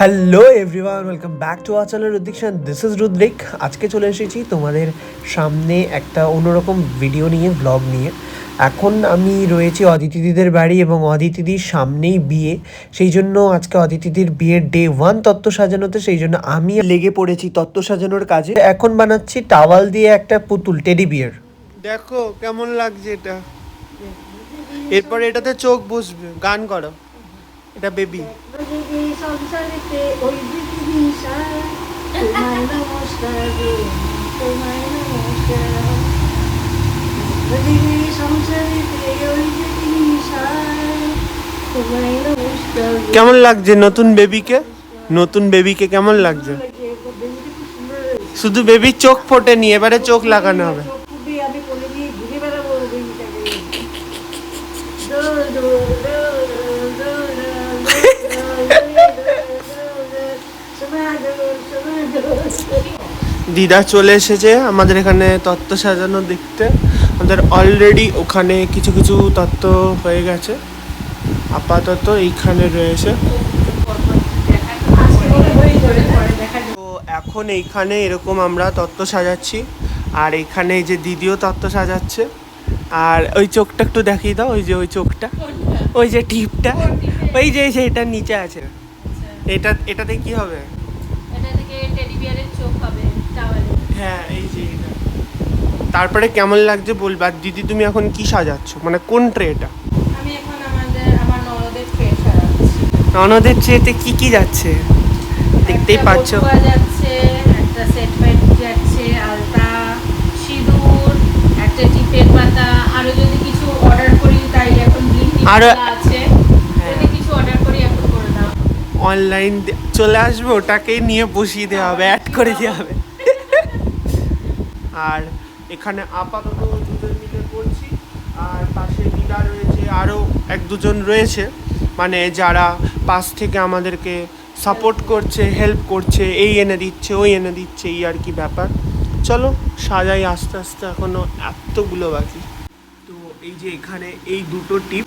Hello everyone welcome back to our channel Ruddikshan this is Rudrik আজকে চলে এসেছি তোমাদের সামনে একটা অন্যরকম ভিডিও নিয়ে ব্লগ নিয়ে। এখন আমি রয়েছি অদিতিদিদের বাড়ি এবং অদিতিদির সামনেই বিয়ে। সেই জন্য আজকে অদিতিদির বিয়ের ডে ওয়ান তত্ত্ব সাজানোতে, সেই জন্য আমি লেগে পড়েছি তত্ত্ব সাজানোর কাজে। এখন বানাচ্ছি টাওয়াল দিয়ে একটা পুতুল টেডি বিয়ার দেখো, কেমন লাগছে এটা। এরপর এটাতে চোখ বসবে। গান করো। এটা বেবি ওই তোমায় নমস্কার তোমায় নমস্কার ওই তোমায় নমস্কার কেমন লাগছে নতুন বেবিকে? নতুন বেবিকে কেমন লাগছে। শুধু বেবির চোখ ফোটেনি, এবারে চোখ লাগানো হবে। দিদা চলে এসেছে আমাদের এখানে তত্ত্ব সাজানো দেখতে আমাদের অলরেডি ওখানে কিছু কিছু তত্ত্ব হয়ে গেছে। আপাতত এইখানে রয়েছে। তো এখন এইখানে এরকম আমরা তত্ত্ব সাজাচ্ছি। আর এইখানে এই যে দিদিও তত্ত্ব সাজাচ্ছে। আর ওই চোখটা একটু দেখিয়ে দাও, ওই যে ওই চোখটা, ওই যে টিপটা, ওই যে সেটার নিচে আছে। এটা, এটাতে কি হবে? থেকে টেডি বিয়ারের চোখ হবে টাওয়ালে। হ্যাঁ এই যে এটা। তারপরে কেমন লাগছে বলবে আর দিদি তুমি এখন কি সাজাচ্ছ? মানে কোন ট্রেটা? আমি এখন আমাদের আমার ননদের ট্রে সাজাচ্ছি। ননদের ট্রেতে কি কি যাচ্ছে? দেখতেই পাচ্ছ। যাচ্ছে একটা সেট ফাইট যাচ্ছে আলতা সিঁদুর একটা টিপের পাতা। আরও যদি কিছু অর্ডার করি তাই এখন আরো- আছে হ্যাঁ। যদি কিছু অর্ডার করি এখন করে দাও অনলাইন চলে আসবে, ওটাকেই নিয়ে বসিয়ে দেওয়া হবে অ্যাড করে দেওয়া হবে। আর এখানে আপাতত দুজন মিলে করছি আর পাশে দিদা রয়েছে আরও এক দুজন রয়েছে। মানে যারা পাশ থেকে আমাদেরকে সাপোর্ট করছে হেল্প করছে, এই এনে দিচ্ছে, ওই এনে দিচ্ছে, এই আর কি ব্যাপার। চলো, সাজাই আস্তে আস্তে এখনও এতগুলো বাকি। তো এই যে এখানে এই দুটো টিপ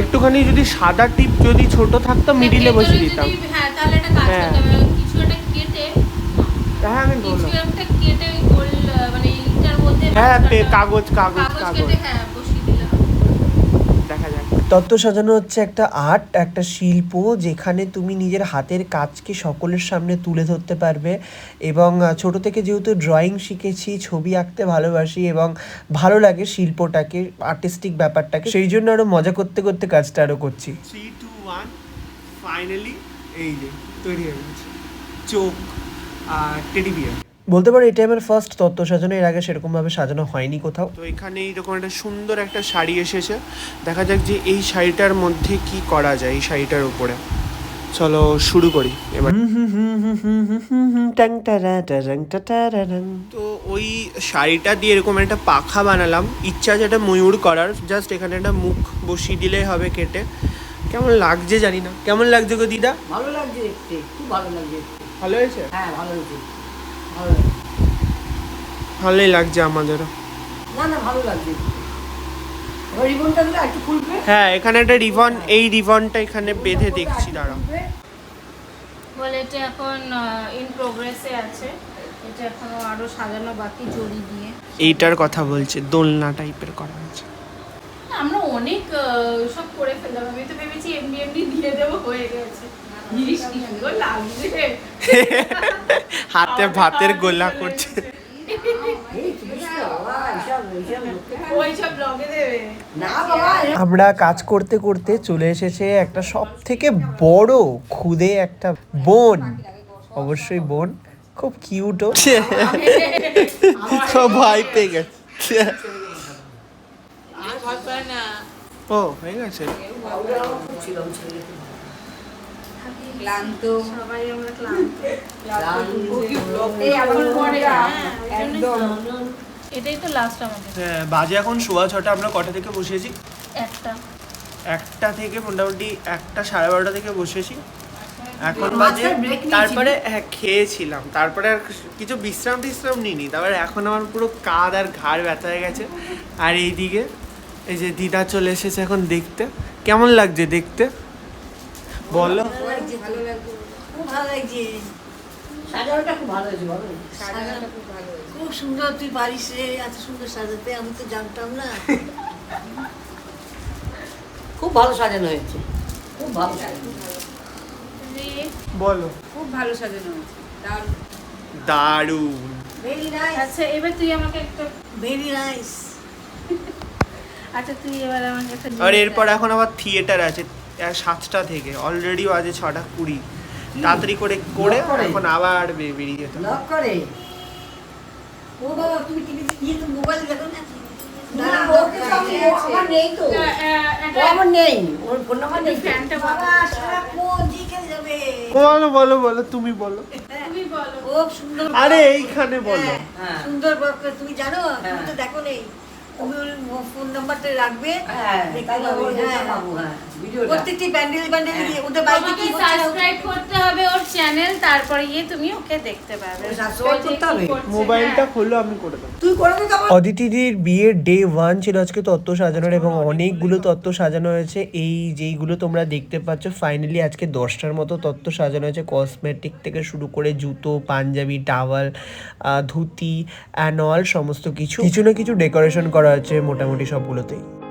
একটুখানি যদি সাদা টিপ যদি ছোট থাকতো মিডিলে বসে দিতাম। হ্যাঁ তাহলে একটা কাজ হ্যাঁ। করতে হবে কিছু একটা কেটে হ্যাঁ আমি কিছু একটা কেটে ওই গোল মানে ইটার মধ্যে হ্যাঁ কাগজ কাগজ কাগজ কাগজ। কেটে হ্যাঁ বসিয়ে দিলাম দেখা যাক তত্ত্ব সাজানো হচ্ছে একটা আর্ট, একটা শিল্প যেখানে তুমি নিজের হাতের কাজকে সকলের সামনে তুলে ধরতে পারবে এবং ছোট থেকে যেহেতু ড্রয়িং শিখেছি, ছবি আঁকতে ভালোবাসি এবং ভালো লাগে শিল্পটাকে আর্টিস্টিক ব্যাপারটাকে, সেই জন্য আরও মজা করতে করতে কাজটা আরও করছি। থ্রি টু ওয়ান ফাইনালি এই যে, তৈরি হয়ে গেছে। চোখ আর টেডি বিয়ার বলতে পারো এটাই আমার ফার্স্ট তত্ত্ব সাজানো এর আগে সেরকমভাবে সাজানো হয়নি কোথাও। তো এখানে এইরকম একটা সুন্দর একটা শাড়ি এসেছে। দেখা যাক যে এই শাড়িটার মধ্যে কি করা যায় এই শাড়িটার উপরে। চলো শুরু করি এবার। টাং টারা টারাং টাটারারাং। তো ওই শাড়িটা দিয়ে এরকম একটা পাখা বানালাম। ইচ্ছা আছে একটা ময়ূর করার জাস্ট এখানে একটা মুখ বসিয়ে দিলেই হবে কেটে। কেমন লাগছে জানি না। কেমন লাগছে গো দিদা? ভালো লাগছে দেখতে খুব ভালো লাগছে ভালো হয়েছে? হ্যাঁ ভালো হয়েছে। ভালো লাগছে। ভালোই লাগছে আমাদেরও। না না ভালো লাগছে। রিবনটা দিলে একটু খুলবে? হ্যাঁ এখানে একটা রিবন এই রিবনটা এখানে বেঁধে দেখছি দাঁড়াও। বলে এটা এখন ইন প্রোগ্রেসে আছে। এটা এখনও আরও সাজানো বাকি জড়ি দিয়ে। এইটার কথা বলছে দোলনা টাইপের করা আছে। আমরা অনেক সব করে ফেললাম। আমি তো ভেবেছি এমনি এমনি দিয়ে দেবো হয়ে গেছে। ইস, কি লাগছে। হাতে ভাতের গোলা করছে এই তুমি বাবা এইসব এইসব লোককে- ওই সব ব্লগে দেবে না বাবা এ- আমরা কাজ করতে করতে চলে এসেছে একটা সব থেকে বড় খুদে একটা বোন। অবশ্যই বোন খুব কিউটও পেয়ে গেছে। আর ভয় পায় না। ও হয়ে গেছে। ক্লান্ত। সবাই আমরা ক্লান্ত। এই এটাই তো লাস্ট আমাদের। হ্যাঁ বাজে এখন সোয়া ছটা আমরা কটা থেকে বসেছি একটা। একটা থেকে মোটামুটি একটা সাড়ে বারোটা থেকে বসেছি এখন বাজে তারপরে হ্যাঁ খেয়েছিলাম। তারপরে আর কিছু বিশ্রাম টিশ্রাম নিইনি। তারপরে এখন আমার পুরো কাঁধ আর ঘাড় ব্যথা হয়ে গেছে। আর এইদিকে এই যে দিদা চলে এসেছে এখন দেখতে। কেমন লাগছে দেখতে? বলো। ভালো লাগছে। খুব ভালো লাগছে। সাজানোটা খুব ভালো হয়েছে বলো। সাজানোটা খুব ভালো হয়েছে। খুব সুন্দর তুই পারিস রে এত সুন্দর সাজাতে আমি তো জানতাম না। খুব ভালো সাজানো হয়েছে। খুব ভালো সাজানো বলো। খুব ভালো সাজানো হয়েছে। দারুণ। দারুণ। ভেরি নাইস আচ্ছা এবার তুই আমাকে একটা ভেরি নাইস আচ্ছা তুই এবার আমাকে একটা আর এরপর এখন আবার থিয়েটার আছে সাতটা থেকে। অলরেডি বাজে ছটা কুড়ি। তাড়াতাড়ি করে করে এখন আবার বেরিয়ে যেতে। লক করে। ও বাবা তুমি টিভি গিয়ে তো মোবাইল দেখো না? না, ওকে তো আমার নেই তো। আমার নেই। ওর ফোন নাম্বার নেই ফ্যানটা বাবা সারাক্ষণ যেখানে যাবে। বলো বলো বলো তুমি বলো। তুমি বলো। খুব সুন্দর আরে এইখানে বলো। হ্যাঁ, হ্যাঁ। সুন্দর তুমি জানো তুমি হ্যাঁ। তো দেখো নেই। ফোন নাম্বারটা রাখবে। হ্যাঁ হ্যাঁ। হ্যাঁ, ভিডিওটা। প্রত্যেকটি প্যান্ডেল প্যান্ডেল। ওদের বাড়িতে কি সাবস্ক্রাইব করতে হবে ওর চ্যানেল তারপরে গিয়ে তুমি ওকে দেখতে পাবে। ওকে করতে হবে? মোবাইলটা খোলো আমি করে দেবো। তুই করে দিতে আমার অদিতিদির বিয়ের ডে ওয়ান ছিল আজকে তত্ত্ব সাজানোর এবং অনেকগুলো তত্ত্ব সাজানো হয়েছে। এই যেইগুলো তোমরা দেখতে পাচ্ছ ফাইনালি আজকে দশটার মতো তত্ত্ব সাজানো হয়েছে। কসমেটিক থেকে শুরু করে জুতো panjabi towel dhoti and all সমস্ত কিছু। কিছু না কিছু ডেকোরেশন করা হয়েছে মোটামুটি সবগুলোতেই।